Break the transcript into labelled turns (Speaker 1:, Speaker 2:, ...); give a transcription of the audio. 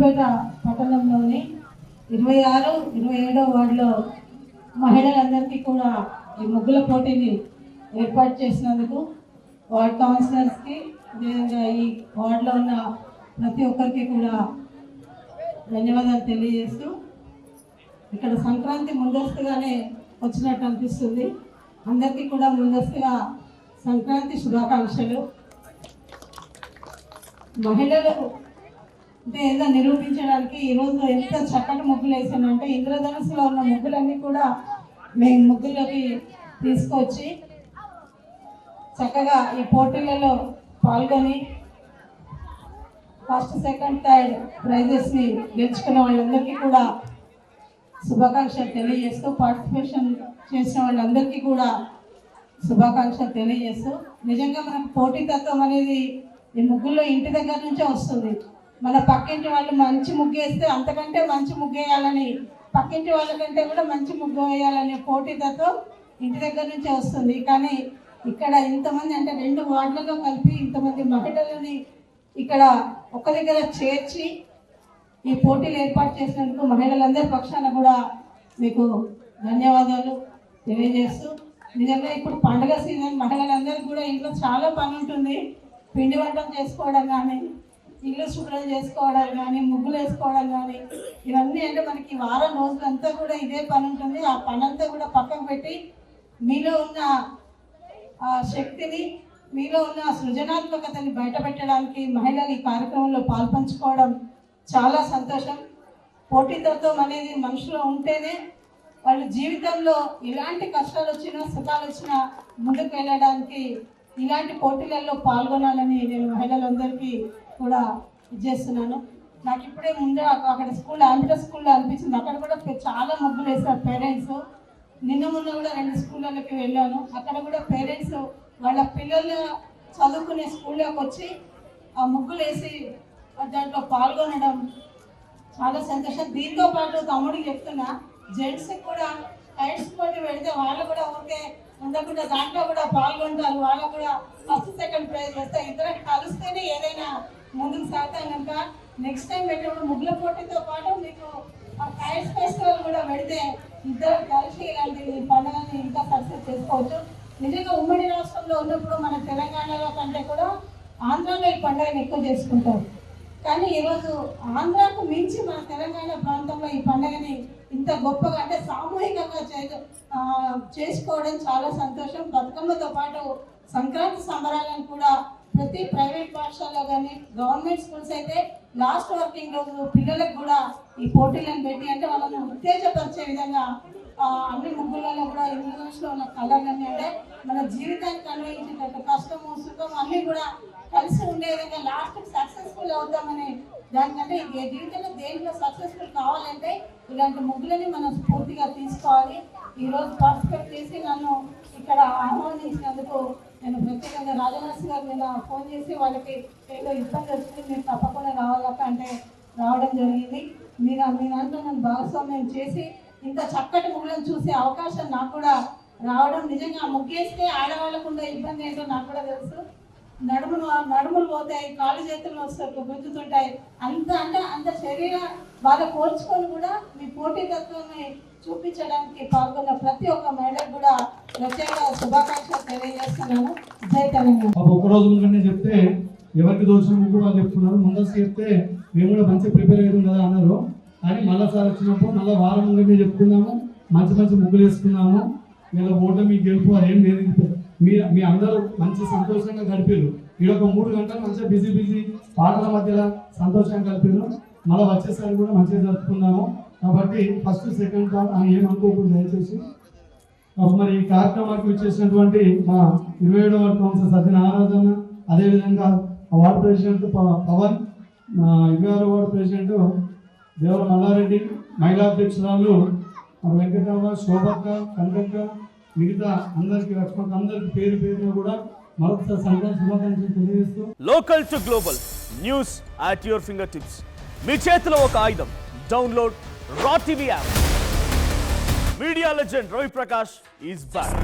Speaker 1: సిద్దిపేట పట్టణంలోని ఇరవై ఆరు ఇరవై ఏడో వార్డులో మహిళలందరికీ కూడా ఈ ముగ్గుల పోటీని ఏర్పాటు చేసినందుకు వార్డ్ కౌన్సిలర్స్కి అదేవిధంగా ఈ వార్డులో ఉన్న ప్రతి ఒక్కరికి కూడా ధన్యవాదాలు తెలియజేస్తూ ఇక్కడ సంక్రాంతి ముందస్తుగానే వచ్చినట్టు అనిపిస్తుంది. అందరికీ కూడా ముందస్తుగా సంక్రాంతి శుభాకాంక్షలు. మహిళలు అంటే ఏదో నిరూపించడానికి ఈరోజు ఎంత చక్కటి ముగ్గులు వేసానంటే ఇంద్రధనుసులో ఉన్న ముగ్గులన్నీ కూడా మేము ముగ్గులోకి తీసుకొచ్చి చక్కగా ఈ పోటీలలో పాల్గొని ఫస్ట్ సెకండ్ థర్డ్ ప్రైజెస్ని గెలుచుకున్న వాళ్ళందరికీ కూడా శుభాకాంక్షలు తెలియజేస్తూ పార్టిసిపేషన్ చేసిన వాళ్ళందరికీ కూడా శుభాకాంక్షలు తెలియజేస్తూ. నిజంగా మనకు పోటీతత్వం అనేది ఈ ముగ్గుల్లో ఇంటి దగ్గర నుంచే వస్తుంది. మన పక్కింటి వాళ్ళు మంచి ముగ్గేస్తే అంతకంటే మంచి ముగ్గేయాలని పక్కింటి వాళ్ళకంటే కూడా మంచి ముగ్గు వేయాలనే పోటీతత్వం ఇంటి దగ్గర నుంచే వస్తుంది. కానీ ఇక్కడ ఇంతమంది అంటే రెండు వార్డులలో కలిపి ఇంతమంది మహిళలని ఇక్కడ ఒక దగ్గర చేర్చి ఈ పోటీలు ఏర్పాటు చేసినందుకు మహిళలందరి పక్షాన కూడా మీకు ధన్యవాదాలు తెలియజేస్తూ నిజంగా ఇప్పుడు పండుగ సీజన్ మహిళలందరికీ కూడా ఇంట్లో చాలా పని ఉంటుంది పిండి వంటలు చేసుకోవడం కానీ ఇల్లు శుభ్రం చేసుకోవడం కానీ ముగ్గులు వేసుకోవడం కానీ ఇవన్నీ అంటే మనకి వారం రోజులంతా కూడా ఇదే పని ఉంటుంది. ఆ పని అంతా కూడా పక్కకు పెట్టి మీలో ఉన్న ఆ శక్తిని మీలో ఉన్న సృజనాత్మకతని బయటపెట్టడానికి మహిళలు ఈ కార్యక్రమంలో పాల్పంచుకోవడం చాలా సంతోషం. పోటీతత్వం అనేది మనుషులో ఉంటేనే వాళ్ళ జీవితంలో ఎలాంటి కష్టాలు వచ్చినా సుఖాలు వచ్చినా ముందుకు వెళ్ళడానికి ఇలాంటి పోటీలలో పాల్గొనాలని నేను మహిళలందరికీ కూడా ఇచ్చేస్తున్నాను నాకు ఇప్పుడే ముందే అక్కడ స్కూల్ ఆంధ్ర స్కూల్లో అనిపించింది. అక్కడ కూడా చాలా మబ్బులు వేశారు పేరెంట్స్. నిన్న మొన్న కూడా రెండు స్కూళ్ళకి వెళ్ళాను. అక్కడ కూడా పేరెంట్స్ వాళ్ళ పిల్లలు చదువుకునే స్కూల్లోకి వచ్చి ఆ ముగ్గులు వేసి దాంట్లో పాల్గొనడం చాలా సంతోషం. దీంతో పాటు తమ్ముడికి చెప్తున్నా జెంట్స్ కూడా కైట్స్ పోటీ పెడితే వాళ్ళు కూడా ఊరికే ఉండకుండా దాంట్లో కూడా పాల్గొంటారు. వాళ్ళు కూడా ఫస్ట్ సెకండ్ ప్రైజ్ వస్తే ఇద్దరు కలిస్తేనే ఏదైనా ముందుకు సాగుతాం కనుక నెక్స్ట్ టైం పెట్టినప్పుడు ముగ్గుల పోటీతో పాటు మీకు ఆ ఫెస్టివల్ కూడా పెడితే ఇద్దరు కలిసి ఇలాంటి పండుగని ఇంకా సక్సెస్ చేసుకోవచ్చు. నిజంగా ఉమ్మడి రాష్ట్రంలో ఉన్నప్పుడు మన తెలంగాణలో కంటే కూడా ఆంధ్రాలో ఈ పండుగను ఎక్కువ చేసుకుంటారు. కానీ ఈరోజు ఆంధ్రాకు మించి మన తెలంగాణ ప్రాంతంలో ఈ పండుగని ఇంత గొప్పగా అంటే సామూహికంగా చే చేసుకోవడం చాలా సంతోషం. బతుకమ్మతో పాటు సంక్రాంతి సంబరాలను కూడా ప్రతి ప్రైవేట్ పాఠశాలలో కానీ గవర్నమెంట్ స్కూల్స్ అయితే లాస్ట్ వర్కింగ్ రోజు పిల్లలకు కూడా ఈ పోటీలను పెట్టి అంటే వాళ్ళని ఉత్తేజపరిచే విధంగా అన్ని ముగ్గులలో కూడా ఇంగ్లీష్లో ఉన్న కలర్లన్నీ అంటే మన జీవితానికి అన్వయించేటట్టు కష్టము సుఖం అన్నీ కూడా కలిసి ఉండే విధంగా లాస్ట్ సక్సెస్ఫుల్ అవుతామని దానికంటే ఏ జీవితంలో దేంట్లో సక్సెస్ఫుల్ కావాలంటే ఇలాంటి ముగ్గులని మనం స్ఫూర్తిగా తీసుకోవాలి. ఈరోజు పార్టిసిపేట్ చేసి నన్ను ఇక్కడ ఆహ్వానించినందుకు నేను ప్రత్యేకంగా రాజనర్స్ గారు నిన్న ఫోన్ చేసి వాళ్ళకి ఏదో ఇబ్బంది వచ్చింది మీరు తప్పకుండా రావాలక్క అంటే రావడం జరిగింది. మీరు మీ దాంట్లో నన్ను భాగస్వామ్యం చేసి ఇంత చక్కటి ముగ్గులను చూసే అవకాశం నాకు కూడా రావడం నిజంగా ముగ్గేస్తే ఆడవాళ్ళకు ఉండే ఇబ్బంది ఏంటో నాకు కూడా తెలుసు. నడుములు నడుములు పోతాయి కాళ్ళు చేతులు వస్తాయి గుంజుతుంటాయి అంత అంటే అంత శరీర బాధ కోల్చుకొని కూడా మీ పోటీతత్వాన్ని చూపించడానికి పాల్గొన్న ప్రతి ఒక్క మహిళకు కూడా ప్రత్యేక శుభాకాంక్షలు తెలియజేస్తున్నాను. జై తెలంగాణ.
Speaker 2: ఒక ఒక్క రోజు ముందుగానే చెప్తే ఎవరికి దోషం కూడా చెప్తున్నారు. ముందస్తు చెప్తే మేము కూడా మంచి ప్రిపేర్ అయ్యాం కదా అన్నారు. కానీ మళ్ళా సార్ వచ్చినప్పుడు మళ్ళీ వారం ముందుగానే చెప్పుకున్నాము. మంచి మంచి ముగ్గులు వేసుకున్నాము. ఇలా ఓటమి గెలుపు అదేం లేదు. మీ మీ అందరూ మంచి సంతోషంగా గడిపారు ఇక్కడ ఒక మూడు గంటలు మంచిగా బిజీ బిజీ పాటల మధ్యలో సంతోషంగా గడిపారు మళ్ళీ వచ్చేసరికి కూడా మంచిగా జరుపుకున్నాము కాబట్టి ఫస్ట్ సెకండ్ థాట్ అని ఏమనుకోకూడదు దయచేసి. మరి ఈ కార్యక్రమానికి వచ్చేసినటువంటి మా ఇరవై ఏడవ కౌన్సిల్ సత్యనారాధన సత్యన ఆరాధన అదేవిధంగా ఆ ప్రెసిడెంట్ పవన్ ఇరవై ఆరో వార్డు ప్రెసిడెంట్ దేవర మల్లారెడ్డి మహిళా అధ్యక్షురాలు మరి వెంకటరామ శోభక్క కనకక్క మిగతా అందరికి లక్ష్మణ్ అందరికి పేరు పేరున కూడా మరొకసారి సంక్రాంతి శుభాకాంక్షలు తెలియజేస్తూ
Speaker 3: local to global news at your fingertips మీ చేతిలో ఒక ఆయుధం. Download R TV app media legend Ravi Prakash is back